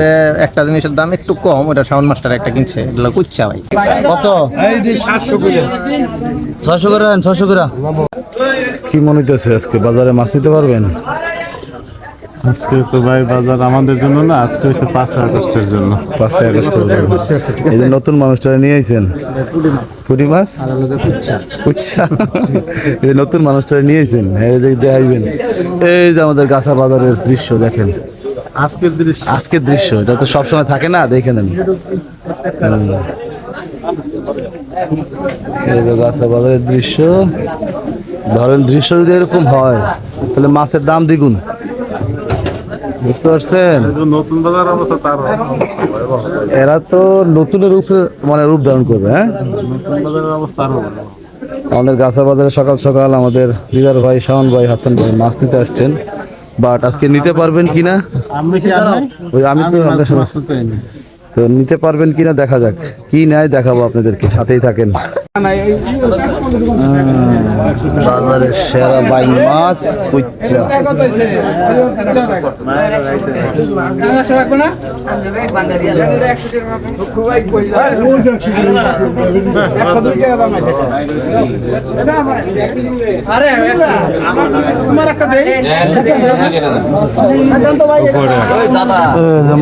তবে একটা জিনিসের দাম একটু কম ওটা সাউন্ড মাস্টার একটা কিনছে এগুলো কুচ্ছা ভাই। কত? ছয়শো করে ছয়শো করে। কি মনে হইতেছে আজকে বাজারে মাছ নিতে পারবেন? আজকে তো ভাই বাজার আমাদের জন্য না আজকে হচ্ছে পাঁচ আগস্টের জন্য। পাঁচই আগস্ট এই যে নতুন মানুষটা নিয়ে আইছেন। পুঁটি মাছ? উচ্ছা এই নতুন মানুষটা নিয়ে আইছেন এই যে দেখাইবেন এই যে আমাদের গাছা বাজারের দৃশ্য দেখেন। আজকের দৃশ্য। আজকের দৃশ্য এটা তো সবসময় থাকে না দেখে নেন। গাছা বাজারের দৃশ্য। ধরেন দৃশ্য যদি এরকম হয় তাহলে মাছের দাম দ্বিগুণ। বুঝতে পারছেন? নতুন বাজার অবস্থা তার এরা তো নতুনের রূপে মানে রূপ ধারণ করবে হ্যাঁ? নতুন বাজারের অবস্থা আরও আমাদের গাছা বাজারে সকাল সকাল আমাদের দিদার ভাই শাওন ভাই হাসান ভাই মাছ নিতে আসছেন। বাট আজকে নিতে পারবেন কিনা? আমি তো তো নিতে পারবেন কিনা দেখা যাক। কি নেয় দেখাবো আপনাদেরকে? সাথেই থাকেন। বাজারের সেরা বাইন মাছ কুচ্চা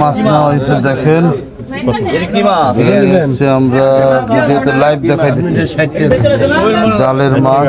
মাছ নেওয়া হয়েছে দেখেন। আমরা ভিডিওতে লাইভ দেখাই দিচ্ছি জালের মাছ।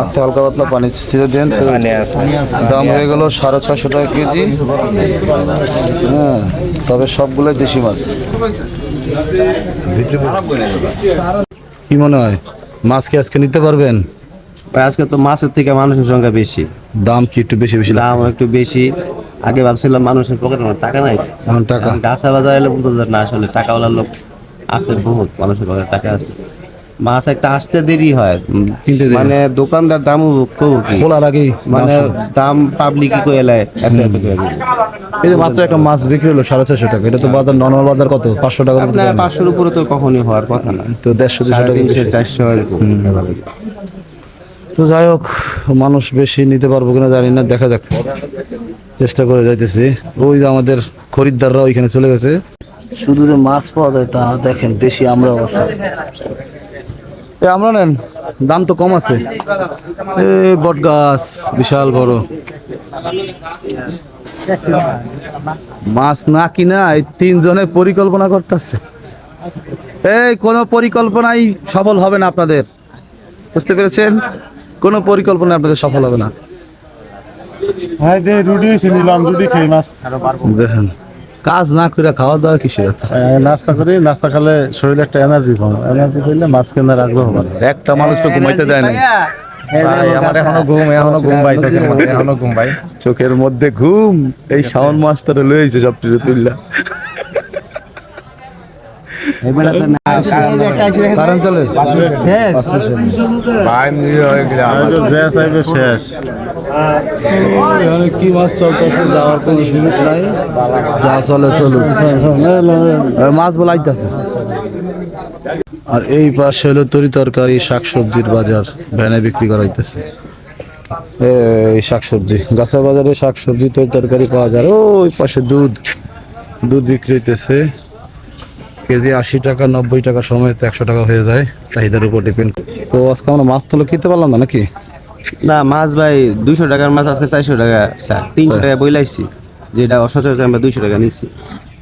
আছে হালকা পাতলা পানি ছিঁড়ে দেন। দাম হয়ে গেল সাড়ে ছয়শো টাকা কেজি। হ্যাঁ তবে সবগুলোই দেশি মাছ। কি মনে হয়? মাছ কি আজকে নিতে পারবেন? আজকে তো মাছের থেকে মানুষের সংখ্যা বেশি। দাম কি একটু বেশি বেশি দাম একটু বেশি। আগে ভাবছিলাম মানুষের পকেটে টাকা নাই। এখন টাকা? গাছা বাজার এলে বলতো যে না আসলে টাকাওয়ালার লোক আছে বহুত মানুষের পকেটে টাকা আছে। মাছ একটা আসতে দেরি হয়। কিনতে দেরি মানে দোকানদার কি খোলার আগেই মানে দাম পাবলিক কি কইলে এত এত করে দিবে। এই যে মাত্র একটা মাছ বিক্রি হলো সাড়ে ছয়শো টাকা এটা তো বাজার নর্মাল বাজার কত? পাঁচশো টাকা মতো যায় না। পাঁচশোর উপরে তো কখনই হওয়ার কথা না। তো দেড়শো দুশো সাড়ে টাকা তিনশো চারশো এরকম। তো যাই হোক মানুষ বেশি নিতে পারব কিনা জানি না দেখা যাক। চেষ্টা করে যাইতেছি। ওই যে আমাদের খরিদ্দাররা ওইখানে চলে গেছে। শুধু যে মাছ পাওয়া যায় তা না, দেখেন দেশি আমরাও আছে। এ আমরা নেন। দাম তো কম আছে। এ বট গাছ বিশাল বড়। মাছ না কিনা এই তিনজনে পরিকল্পনা করতেছে। এই কোনো পরিকল্পনাই সফল হবে না আপনাদের। বুঝতে পেরেছেন? কোনো পরিকল্পনা আপনাদের সফল হবে না। হ্যাঁ দে রুটি নিলাম রুটি খেয়ে মাছ। দেখেন। কাজ না করে খাওয়া দাওয়া কিসের আছে নাস্তা করি নাস্তা খেলে শরীরে একটা এনার্জি পাবো। এনার্জি পেলে মাছ কেনার আগ্রহ বাড়ে। একটা মানুষ তো ঘুমাইতে দেয় না ভাই আমার এখনও ঘুম এখনও ঘুম ভাই চোখের মধ্যে এখনও ঘুম ভাই। চোখের মধ্যে ঘুম এই শাওন মাস্টারে লয়েছে সব কিছু তুললা কারণ চলে? চাইবে শেষ। কি মাছ চলতেছে যাওয়ার কোনো সুযোগ নাই? যা চলে চলুক। মাছ বলাইতেছে আর এই পাশে হলো তরি তরকারি, শাকসবজির বাজার, ভ্যানে বিক্রি করা হইতেছে। এই শাকসবজি, গাছের বাজারে শাকসবজি, তরি তরকারি পাওয়া যায়। ওই পাশে দুধ দুধ বিক্রি হইতেছে। কেজি আশি টাকা, নব্বই টাকা সময় একশো টাকা হয়ে যায়। চাহিদার উপর ডিপেন্ড তো আজকে আমরা মাছ তো কিনতে পারলাম না নাকি? না মাছ ভাই দুইশো টাকার মাছ আজকে চারশো টাকা স্যার। তিনশো টাকা বইলাইছি যেটা অসচেতন আমরা দুইশো টাকা নিচ্ছি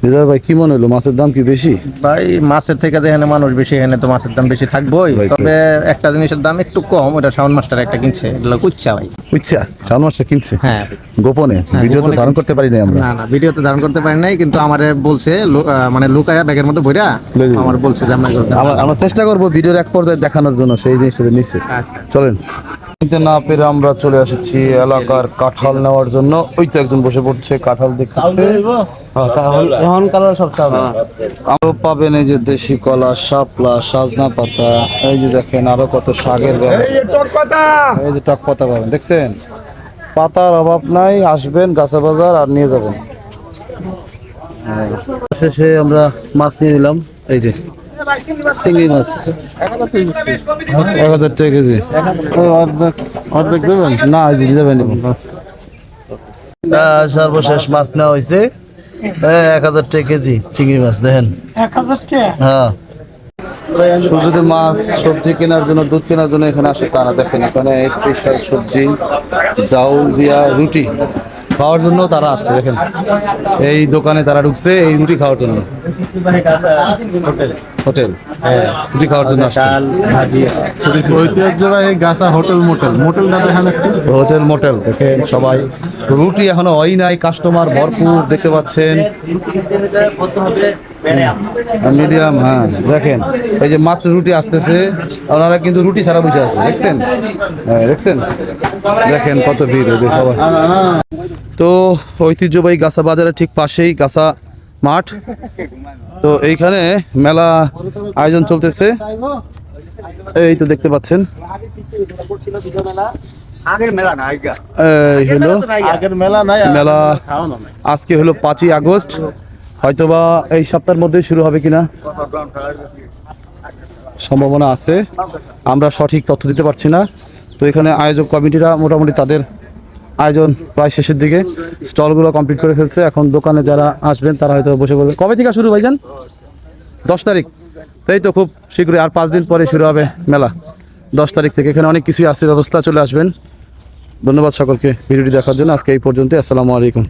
রিজার ভাই কি মনে হলো? মাছের দাম কি বেশি? ভাই মাছের থেকে যেখানে মানুষ বেশি এখানে তো মাছের দাম বেশি থাকবোই। তবে একটা জিনিসের দাম একটু কম ওটা মাস্টার একটা কিনছে। এগুলো কুচ্ছা ভাই। মাস্টার কিনছে? হ্যাঁ। গোপনে? ভিডিও তো ধারণ করতে পারি না আমরা। না না ভিডিওতে ধারণ করতে পারি নাই কিন্তু আমারে বলছে মানে লুকায়া ব্যাগের মধ্যে বইরা আমার বলছে যে আমরা আমরা চেষ্টা করব ভিডিওর এক পর্যায়ে দেখানোর জন্য সেই জিনিসটা নিচে আচ্ছা। চলেন। কিনতে না পেরে আমরা চলে এসেছি এলাকার কাঁঠাল নেওয়ার জন্য। ওই তো একজন বসে পড়ছে কাঁঠাল দেখতেছে। কালার সব আরও পাবেন এই যে দেশি কলা শাপলা সাজনা পাতা এই যে দেখেন আরও কত শাকের এই যে টক পাতা। পাবেন দেখছেন? পাতার অভাব নাই আসবেন গাছা বাজার আর নিয়ে যাবেন। শেষে আমরা মাছ নিয়ে নিলাম এই যে চিংড়ি মাছ। এক হাজার টাকা কেজি। অর্ধেক অর্ধেক দেবেন না এই যে যাবেন। সর্বশেষ মাছ নেওয়া হয়েছে। এক হাজার টাকা কেজি চিংড়ি মাছ দেখেন। হ্যাঁ। শুধু মাছ সবজি কেনার জন্য দুধ কেনার জন্য এখানে আসে তারা দেখেন এখানে স্পেশাল সবজি ডাউল দিয়া রুটি খাওয়ার জন্য তারা আসছে দেখেন। এই দোকানে তারা ঢুকছে এই রুটি খাওয়ার জন্য। হোটেল। রুটি খাওয়ার জন্য আসছে ঐতিহ্যবাহী গাছা হোটেল মোটেল। মোটেলটা দেখেন একটু? হোটেল মোটেল দেখেন সবাই। রুটি এখনও হয় নাই কাস্টমার ভরপুর দেখতে পাচ্ছেন। মিডিয়াম হ্যাঁ দেখেন। এই যে মাত্র রুটি আসতেছে ওনারা কিন্তু রুটি ছাড়া বসে আছে দেখছেন? হ্যাঁ দেখছেন? দেখেন কত ভিড় এই যে সবাই। তো ঐতিহ্যবাহী গাছা বাজারের ঠিক পাশেই গাছা মাঠ। তো এইখানে মেলা আয়োজন চলতেছে। এই তো দেখতে পাচ্ছেন। হলো আগের মেলা মেলা আজকে হলো পাঁচই আগস্ট। হয়তোবা এই সপ্তাহের মধ্যে শুরু হবে কিনা? সম্ভাবনা আছে। আমরা সঠিক তথ্য দিতে পারছি না। তো এখানে আয়োজক কমিটিরা মোটামুটি তাদের আয়োজন প্রায় শেষের দিকে। স্টলগুলো কমপ্লিট করে ফেলছে। এখন দোকানে যারা আসবেন, তারা হয়তো বসে বলবে, কবে থেকে শুরু ভাইজান? দশ তারিখ। তাই তো খুব শীঘ্রই আর পাঁচ দিন পরে শুরু হবে মেলা। দশ তারিখ থেকে এখানে অনেক কিছুই আছে ব্যবস্থা চলে আসবেন। ধন্যবাদ সকলকে ভিডিওটি দেখার জন্য। আজকে এই পর্যন্ত আসসালামু আলাইকুম।